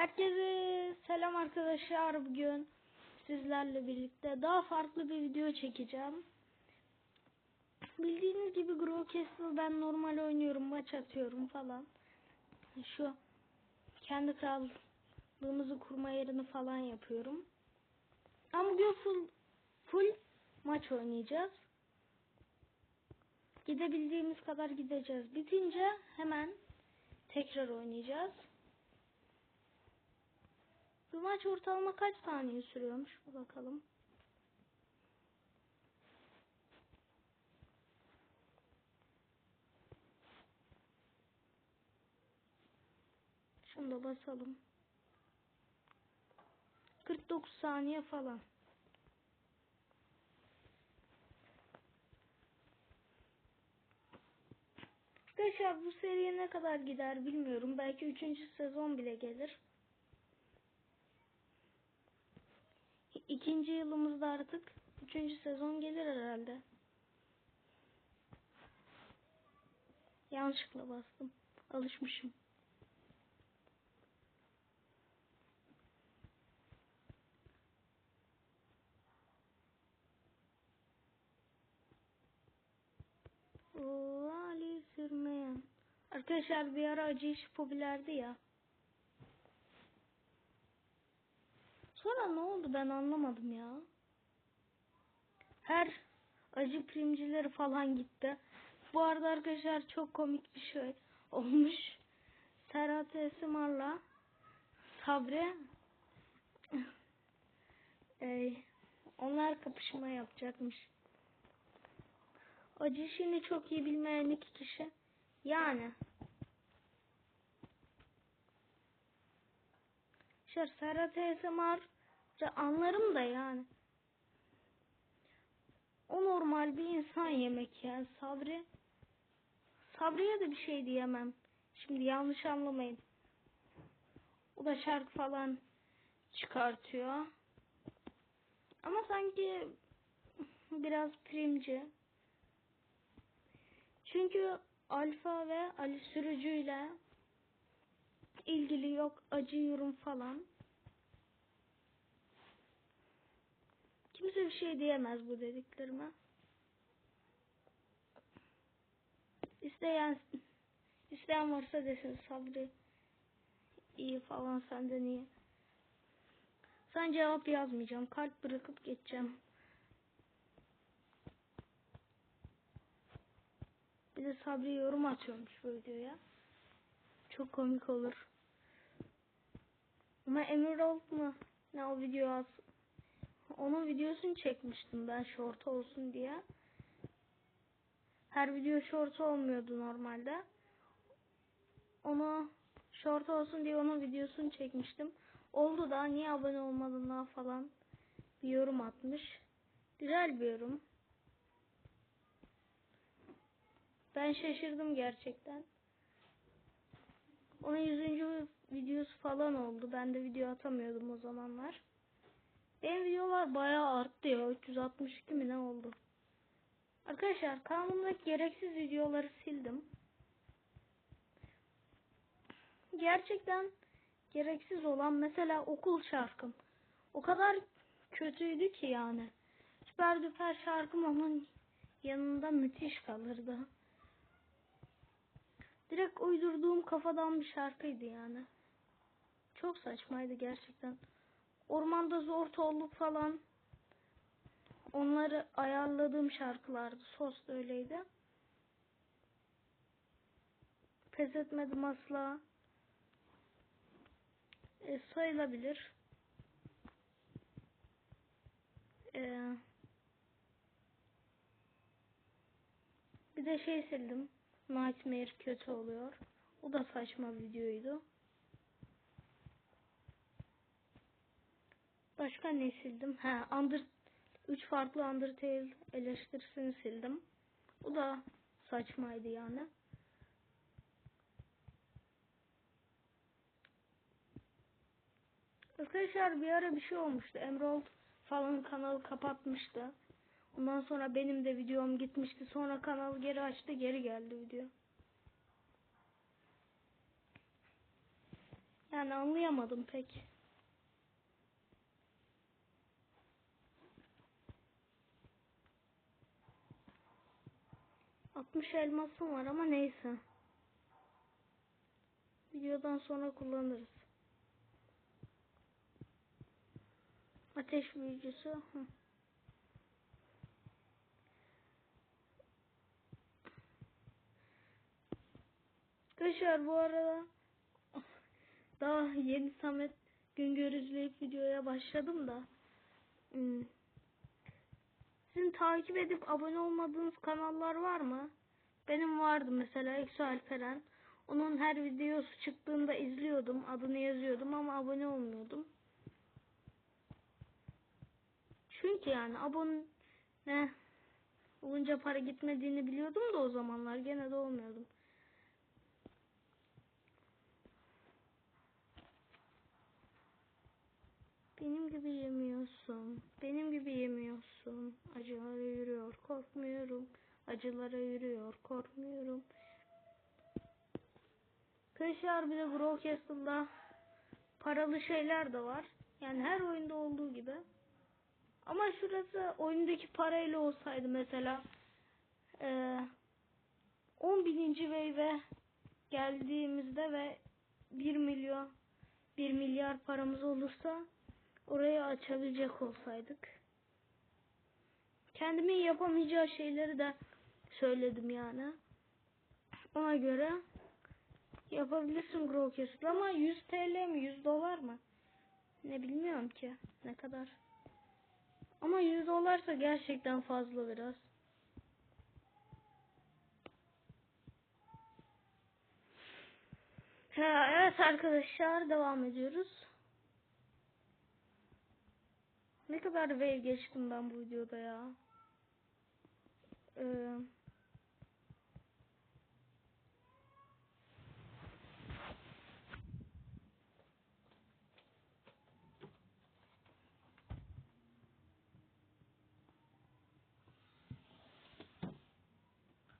Herkese selam arkadaşlar. Bugün sizlerle birlikte daha farklı bir video çekeceğim. Bildiğiniz gibi Grow Castle ben normal oynuyorum, maç atıyorum falan. Şu kendi krallığımızı kurma yerini falan yapıyorum. Ama bugün full, full maç oynayacağız. Gidebildiğimiz kadar gideceğiz. Bitince hemen tekrar oynayacağız. Bu maç ortalama kaç saniye sürüyormuş? Bir bakalım. Şunu da basalım. 49 saniye falan. Arkadaşlar bu seriye ne kadar gider bilmiyorum. Belki 3. sezon bile gelir. İkinci yılımızda artık üçüncü sezon gelir herhalde. Yanlışlıkla bastım. Alışmışım. Oo, Ali sürmeyen. Arkadaşlar bir ara acı iş popülerdi ya. Sonra ne oldu ben anlamadım ya. Her acı primcileri falan gitti. Bu arada arkadaşlar çok komik bir şey olmuş. Serhat Esmar'la Sabri e, onlar kapışma yapacakmış. Acı işini çok iyi bilmeyen iki kişi. Yani Şer Serhat ASMR anlarım da yani. O normal bir insan yemek yani Sabri. Sabri'ye de bir şey diyemem. Şimdi yanlış anlamayın. O da şarkı falan çıkartıyor. Ama sanki biraz primci. Çünkü Alfa ve Ali sürücüyle ilgili yok acıyorum falan. Kimse bir şey diyemez bu dediklerime. İsteyen isteyen varsa desin Sabri iyi falan senden iyi. Sen cevap yazmayacağım. Kalp bırakıp geçeceğim. Bir de Sabri yorum atıyormuş bu videoya. Çok komik olur. Ama Emerald mı? Ne o video. Onun videosunu çekmiştim ben short olsun diye. Her video short olmuyordu normalde. Onu short olsun diye onun videosunu çekmiştim. Oldu da niye abone olmadın falan bir yorum atmış. Güzel bir yorum. Ben şaşırdım gerçekten. Onun 100. videosu falan oldu. Ben de video atamıyordum o zamanlar. Benim videolar bayağı arttı ya. 362 mi ne oldu? Arkadaşlar kanalımdaki gereksiz videoları sildim. Gerçekten gereksiz olan mesela okul şarkım. O kadar kötüydü ki yani. Süper düper şarkım onun yanında müthiş kalırdı. Direkt uydurduğum kafadan bir şarkıydı yani. Çok saçmaydı gerçekten. Ormanda zor tolluk falan. Onları ayarladığım şarkılardı. Sos da öyleydi. Pes etmedim asla. E, sayılabilir. E, bir de şey sildim. Nightmare kötü oluyor. O da saçma videoydu. Başka ne sildim? Ha, Under 3 farklı Undertale eleştirisini sildim. O da saçmaydı yani. Arkadaşlar bir ara bir şey olmuştu. Emerald falan kanalı kapatmıştı. Ondan sonra benim de videom gitmişti. Sonra kanal geri açtı. Geri geldi video. Yani anlayamadım pek. Altmış elmasım var ama neyse. Videodan sonra kullanırız. Ateş büyücüsü. Hı. Arkadaşlar bu arada daha yeni Samet Güngör izleyip videoya başladım da hmm. Sizin takip edip abone olmadığınız kanallar var mı? Benim vardı mesela Eksu Alperen. Onun her videosu çıktığında izliyordum. Adını yazıyordum ama abone olmuyordum. Çünkü yani abone olunca para gitmediğini biliyordum da o zamanlar gene de olmuyordum. Benim gibi yemiyorsun. Benim gibi yemiyorsun. Acılara yürüyor, korkmuyorum. Acılara yürüyor, korkmuyorum. Arkadaşlar bir de Grow Castle'da paralı şeyler de var. Yani her oyunda olduğu gibi. Ama şurası oyundaki parayla olsaydı mesela e, 10 bininci wave'e geldiğimizde ve 1 milyon 1 milyar paramız olursa orayı açabilecek olsaydık. Kendimin yapamayacağı şeyleri de söyledim yani. Ona göre yapabilirsin Grow Castle ama 100 TL mi 100 dolar mı? Ne bilmiyorum ki ne kadar. Ama 100 dolarsa gerçekten fazla biraz. Evet arkadaşlar devam ediyoruz. Ne kadar wave geçtim ben bu videoda ya. Ee,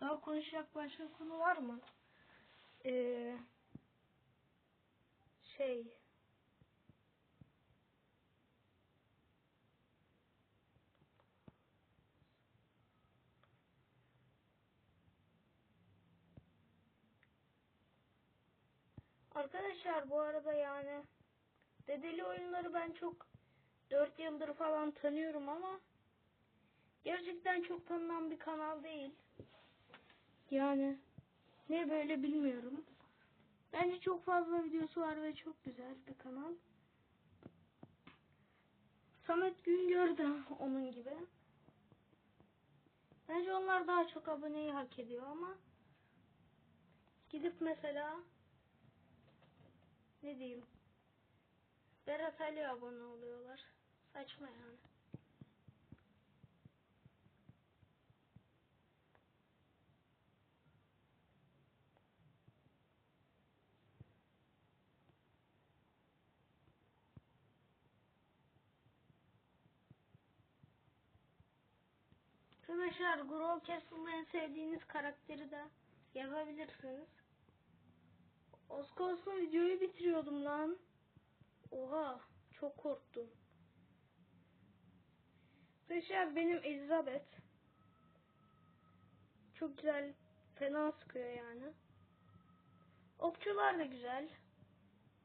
daha konuşacak başka konu var mı? Ee, şey Arkadaşlar bu arada yani dedeli oyunları ben çok 4 yıldır falan tanıyorum ama gerçekten çok tanınan bir kanal değil. Yani ne böyle bilmiyorum. Bence çok fazla videosu var ve çok güzel bir kanal. Samet Güngör de onun gibi. Bence onlar daha çok aboneyi hak ediyor ama gidip mesela ne diyeyim Berat Ali abone oluyorlar. Saçma yani. Arkadaşlar Grow Castle'da en sevdiğiniz karakteri de yazabilirsiniz. Oscars'ın videoyu bitiriyordum lan. Oha çok korktum. Arkadaşlar benim Elizabeth. Çok güzel fena sıkıyor yani. Okçular da güzel.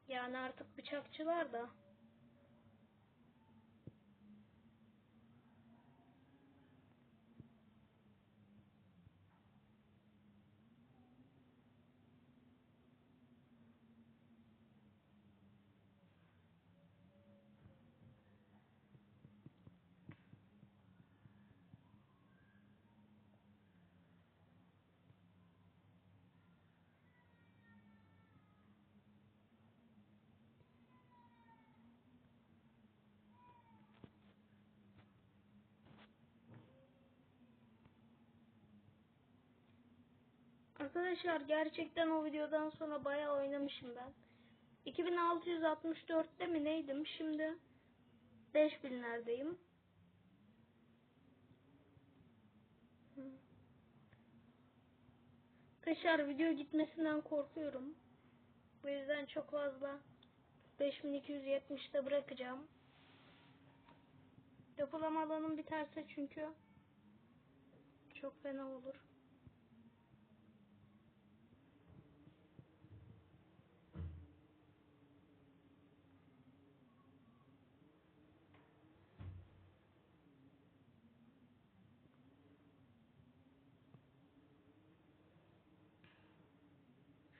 Yani artık bıçakçılar da. Arkadaşlar gerçekten o videodan sonra bayağı oynamışım ben. 2664'te mi neydim? Şimdi 5000'lerdeyim. Arkadaşlar video gitmesinden korkuyorum. Bu yüzden çok fazla 5270'te bırakacağım. Depolama alanım biterse çünkü çok fena olur.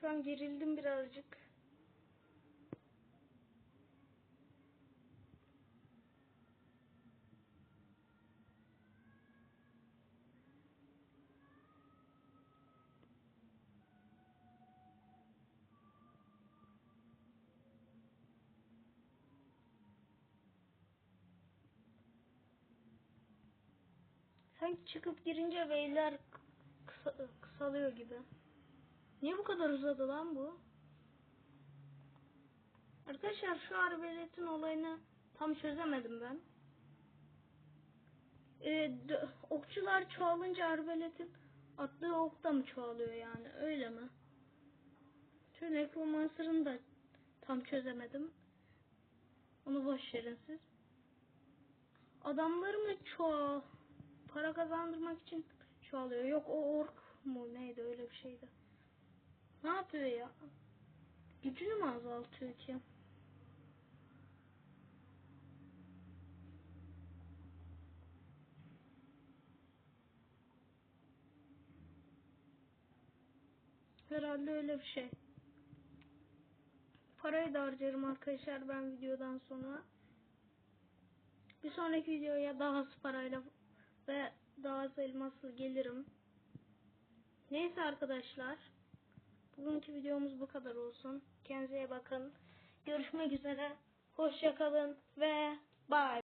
Şu an gerildim birazcık. Sanki çıkıp girince veyler kısa, kısalıyor gibi. Niye bu kadar uzadı lan bu? Arkadaşlar şu arbeletin olayını tam çözemedim ben. Ee, okçular çoğalınca arbeletin attığı ok da mı çoğalıyor yani öyle mi? Şu Necromancer'ın da tam çözemedim. Onu boş verin siz. Adamları mı çoğal para kazandırmak için çoğalıyor? Yok o ork mu neydi öyle bir şeydi. Ne yapıyor ya? Gücünü mü azaltıyor ki? Herhalde öyle bir şey. Parayı da harcarım arkadaşlar ben videodan sonra. Bir sonraki videoya daha az parayla ve daha az elmasla gelirim. Neyse arkadaşlar. Bugünkü videomuz bu kadar olsun. Kendinize bakın. Görüşmek üzere. Hoşçakalın ve bye.